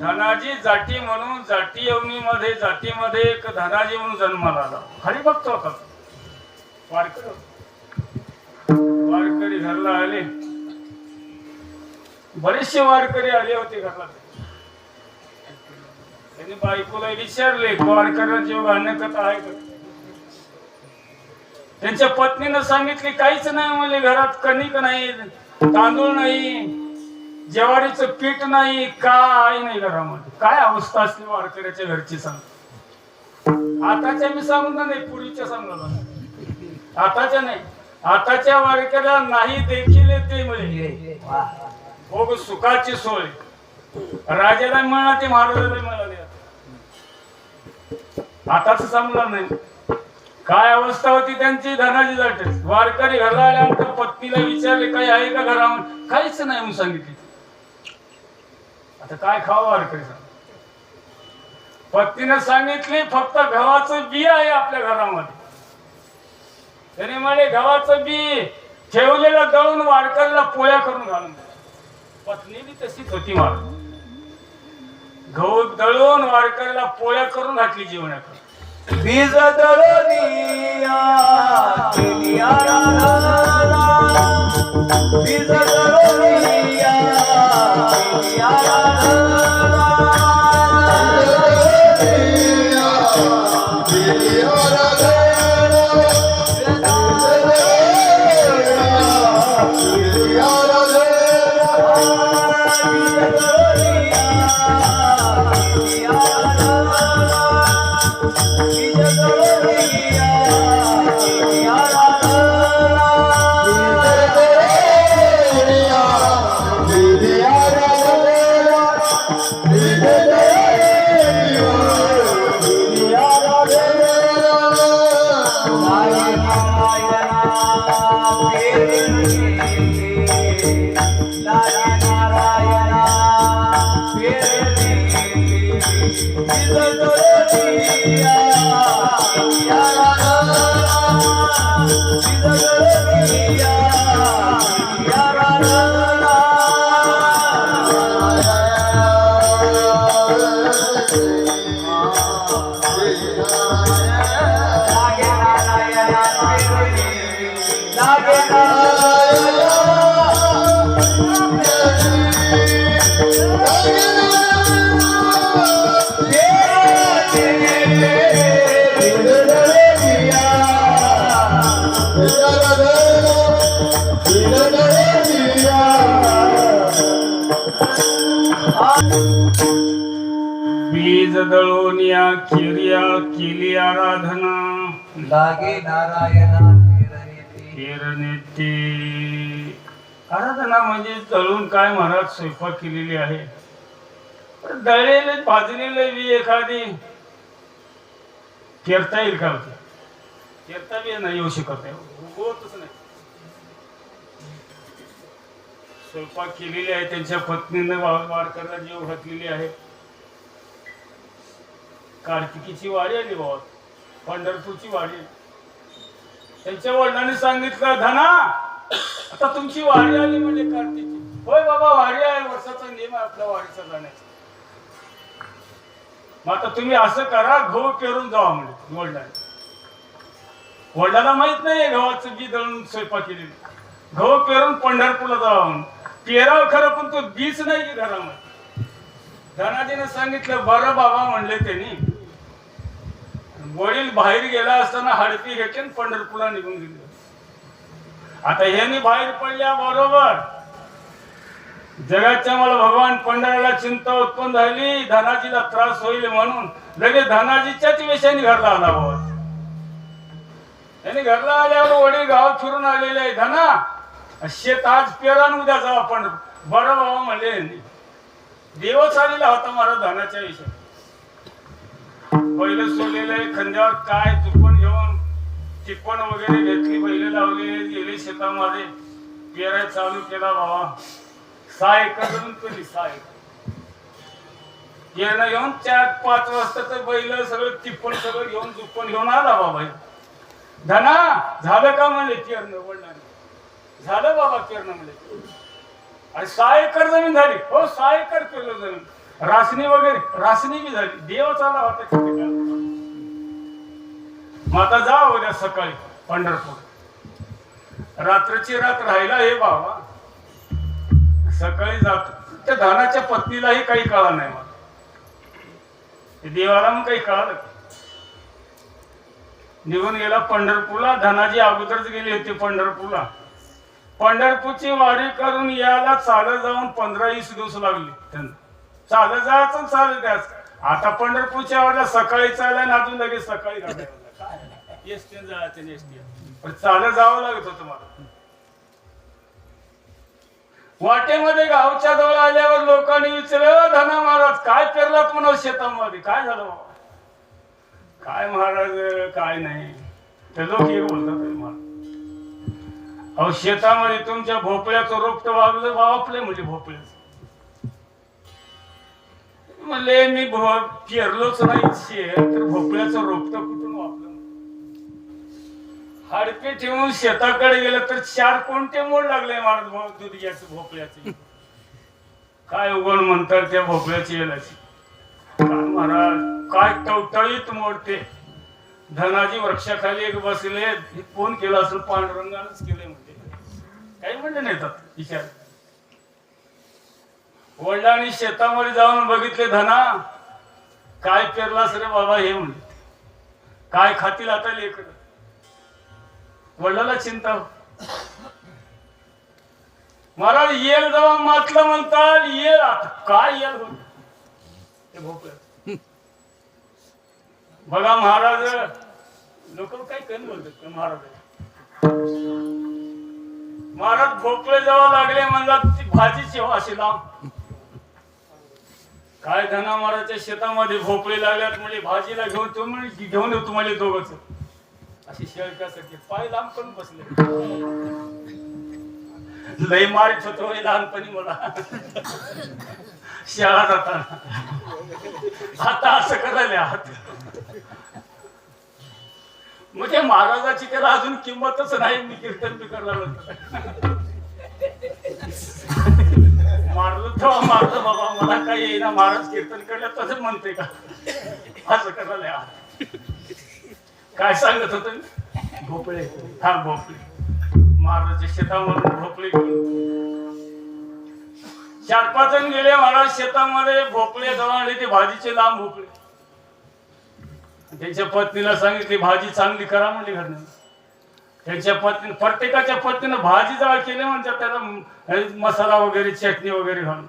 धनाजी जाटी म्हणून जाटी यवनीमध्ये जातीमध्ये एक धनाजी म्हणून जन्माला आला. हरिभक्त होता वारकरी वारकरी घरला आले. बरेचसे वारकरी आले होते घरला. त्यांनी बायकोला विचारले वारकऱ्यांची जेव्हा कथा आहे का? त्यांच्या पत्नीनं सांगितले काहीच नाही म्हणजे घरात कणिक नाही तांदूळ नाही ज्वारीचं पीठ नाही काय नाही घरामध्ये. काय अवस्था असली वारकऱ्याच्या घरची सांग. आताच्या मी सांगणार नाही पूर्वीच्या सांगणार आताच्या नाही. आताच्या वारकऱ्या नाही देखील ते म्हणजे हो सुखाची सोय. राजाला मिळणार ते महाराजाला मिळाले आताच सांगणार नाही. काय अवस्था होती त्यांची? धनाजी जाट वारकरी घरला आल्यानंतर पत्नीला विचारले काही आहे का घरामध्ये? काहीच नाही म्हणून सांगितले. आता काय खावं वारकरी पत्नीने सांगितले फक्त गव्हाचं बी आहे आपल्या घरामध्ये. त्याने म्हणे गव्हाचं बी ठेवलेलं दळून वारकरीला पोळ्या करून घालून पत्नी बी तशीच होती मार गहू दळून वारकरीला पोळ्या करून घातली जेवणाकडे बीज दळनिया बीज दळनिया केलिया Thank बीज दळून या खिर्या केली आराधना लागे नारायणा. आराधना म्हणजे तळून काय महाराज स्वयंपाक केलेली आहे. दळलेले भाजलेले बी एखादी पेरता येईल का होते? पेरता बी नाही येऊ शकत आहे. उगवतच नाही. स्वयंपाक केलेली आहे त्यांच्या पत्नीने वाडकरला जीव घातलेली आहे. कार्तिकीची वाडी आली बाबा. पंढरपूरची वाडी त्यांच्या वडिलांनी सांगितलं धना आता तुमची वाडी आली म्हणजे कार्तिकी होय बाबा वाडी आहे. वर्षाचा नियम आहे आपल्या वाडीचा जाण्याचा. मग आता तुम्ही असं करा गहू पेरून जावा म्हणजे वडिलांनी. वडिलांना माहीत नाही गव्हाचं बी दळून स्वयंपाक केलेली. गहू पेरून पंढरपूरला जावा म्हणून. पेराव खरं पण तो बीच नाही की घरामध्ये. धनाजीने सांगितलं बरं बाबा म्हणले त्यांनी. वडील बाहेर गेला असताना हडपी घेतली पंढरपूरला निघून गेले. आता ह्यांनी बाहेर पडल्या बरोबर. जगाच्या मला भगवान पंढराला चिंता उत्पन्न झाली धनाजीला त्रास होईल म्हणून लगेच धनाजीच्याच विषयाने घरला आला बाबा त्यांनी घरला आल्यावर वडील गाव फिरून आलेले आहे धना. शेत आज पेरा उद्या जाऊ आपण. बरं बाबा म्हणले यांनी. देवच आलेला होता मला धनाच्या विषयी पहिलं सोडलेलं आहे खंद्यावर काय चुकून घेऊन टिप्पण वगैरे घेतली पहिले लावले गेले शेतामध्ये. पेराय चालू केला बाबा सहा एकर जमीन केली सहा एकर. येणं घेऊन चार पाच वाजता तर बैल सगळं टिप्पण सगळं घेऊन झुपण घेऊन आला बाबा. धना झालं का म्हणले किरण वडिलांनी? झालं बाबा किरण म्हणले. अरे सहा एकर जमीन झाली. हो सहा एकर केलं जमीन. रासनी वगैरे रासनी बी झाली. देव चाला होता मग आता जा उद्या सकाळी पंढरपूर. रात्रीची रात राहिला हे बाबा सकाळी जातो. त्या धनाच्या पत्नीलाही काही कळा नाही मला. देवाला मग काही कळालं निघून गेला पंढरपूरला. धनाजी अगोदरच गेले होते पंढरपूरला. पंढरपूरची वारी करून यायला चालत जाऊन पंधरा वीस दिवस लागले त्यांना. चालत जायचं चालत द्यायचं आता पंढरपूरच्या वारीला सकाळी चालला आणि अजून लगेच सकाळी गाड्या एसटी जायचं एसटी चालत जावं लागत होतं मला. वाटेमध्ये गावच्या जवळ आल्यावर लोकांनी विचारलं धना महाराज काय पेरलात म्हणा शेतामध्ये? काय झालं काय महाराज काय नाही. ते लोक हे बोलतात महाराज अहो शेतामध्ये तुमच्या भोपळ्याचं रोपट वागलं वापले म्हणजे भोपळ्याच. म्हणले मी भो पेरलोच नाही शेत तर भोपळ्याचं रोपट कुठं हाडके ठेवून शेताकडे गेलं तर चार कोणते मोड लागले महाराज भाऊ? दूध भोपळ्याचे. काय उगवण म्हणतात त्या भोपळ्याची येलाची महाराज काय टवटळीत मोडते धनाजी वृक्षाखाली एक बसले हे कोण असं असेल? पांडुरंगानंच केले म्हणजे काही म्हणले नेतात विचार. वडिलांनी शेतामध्ये जाऊन बघितले धना काय पेरलास रे बाबा हे म्हणले. काय खातील आता लेकर? वडिलाला चिंता. महाराज येल जेव्हा मातलं म्हणतात येल आता काय येल होत? बघा महाराज लोक काय कमी बोलतात महाराज? महाराज भोपळे जेव्हा लागले म्हणतात ती भाजीची हो अशी लांब. काय धना महाराजच्या शेतामध्ये भोपळे लागल्यात म्हणजे भाजीला घेऊन घेऊन येऊ तुम्हाला दोघच. शेळ शेळक्यासारखी पाय लांब पण बसले. लय मारित होतो लहानपणी मला. शाळा जाताना. आता असं करायला हात म्हणजे महाराजाची त्याला अजून किंमतच नाही मी कीर्तन बी मारलं तेव्हा मारलं बाबा मला काही येईना महाराज कीर्तन करल्या तसंच म्हणते का? असं करायला हात काय सांगत होत? भोपळे. हा भोपळे. महाराजच्या शेतामधून भोपळे चार पाच जण गेले महाराज शेतामध्ये भोपळे जवळ ते भाजीचे लांब भोपळे. त्यांच्या पत्नीला सांगितली भाजी चांगली करा म्हणजे घरनं. त्यांच्या पत्नी प्रत्येकाच्या पत्नीनं भाजी जवळ केली म्हणजे त्याला मसाला वगैरे चटणी वगैरे घालून.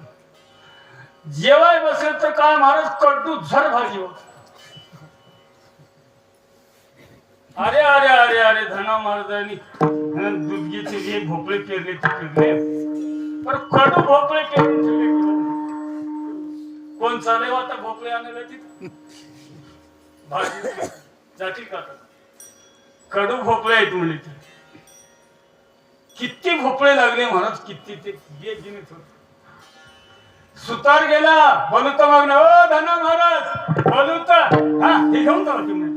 जेवाय बसेल तर काय महाराज कडू झर भाजी होत. अरे अरे अरे अरे धना महाराजांनी. दुधगीचे जे भोपळे पेरले ते पेरले. पण कडू भोपळे पेरून ठेवले कोण चालेल हो आता भोपळे आणायला तिथे? भाजी जातील का कडू भोपळे आहेत म्हणले ते. किती भोपळे लागले महाराज किती ते. ये गिनीत होत सुतार गेला बलुता मागणं. ओ धना महाराज बलुता. हा हे घेऊन जाऊ तुम्ही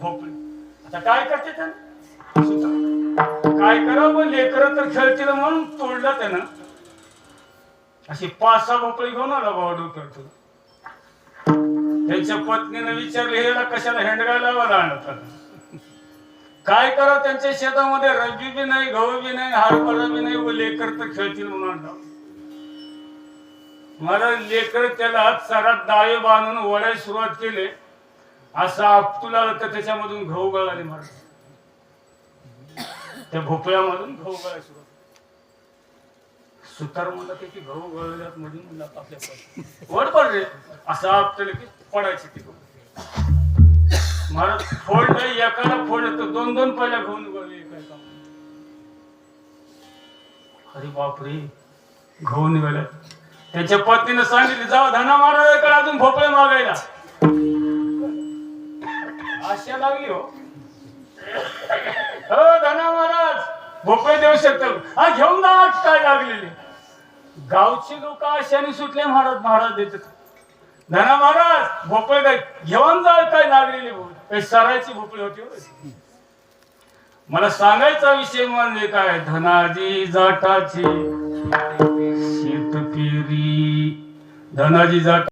भोपळे. तर काय करते त्यानं? काय करावं? लेकर तर खेळतील म्हणून तोडलं त्यानं. अशी पाच सहा भोपळी घेऊन आला बाबा डोक्यावर त्यांच्या पत्नीने विचारले हेला कशाला हेंडगायला आणत काय करा त्यांच्या शेतामध्ये? रब्बी बी नाही गहू बी नाही हरभरा बी नाही व लेकर तर खेळतील म्हणून मला लेकर त्याला सरात दावे बांधून ओढायला सुरुवात केली. असा आपटू लागला तर त्याच्यामधून घाऊ गळाले महाराज त्या भोपळ्यामधून घाऊ गळायला सुरुवात सुतार म्हणला की घाऊ गळल्यात मधून म्हणला आपल्या पाय. वर पड रे असं आपल्याला की पडायचे ते महाराज फोड नाही एकाला फोड येतो. दोन दोन पहिल्या घेऊन गळले एका अरे बापरे गहू निघाल्या त्याच्या पत्नीनं सांगितले जाऊ धना महाराजाकडे अजून भोपळे मागायला. आशा लागली हो. हो. धना महाराज भोपळे देऊ शकतो. हा घेऊन जा काय लागलेली. गावची लोक आशाने सुटले महाराज महाराज देतात. धना महाराज भोपळे काय घेऊन जा काय लागलेली सरायची भोपळी होती मला सांगायचा विषय म्हणजे काय? धनाजी जाटाची शेतपेरी धनाजी जाट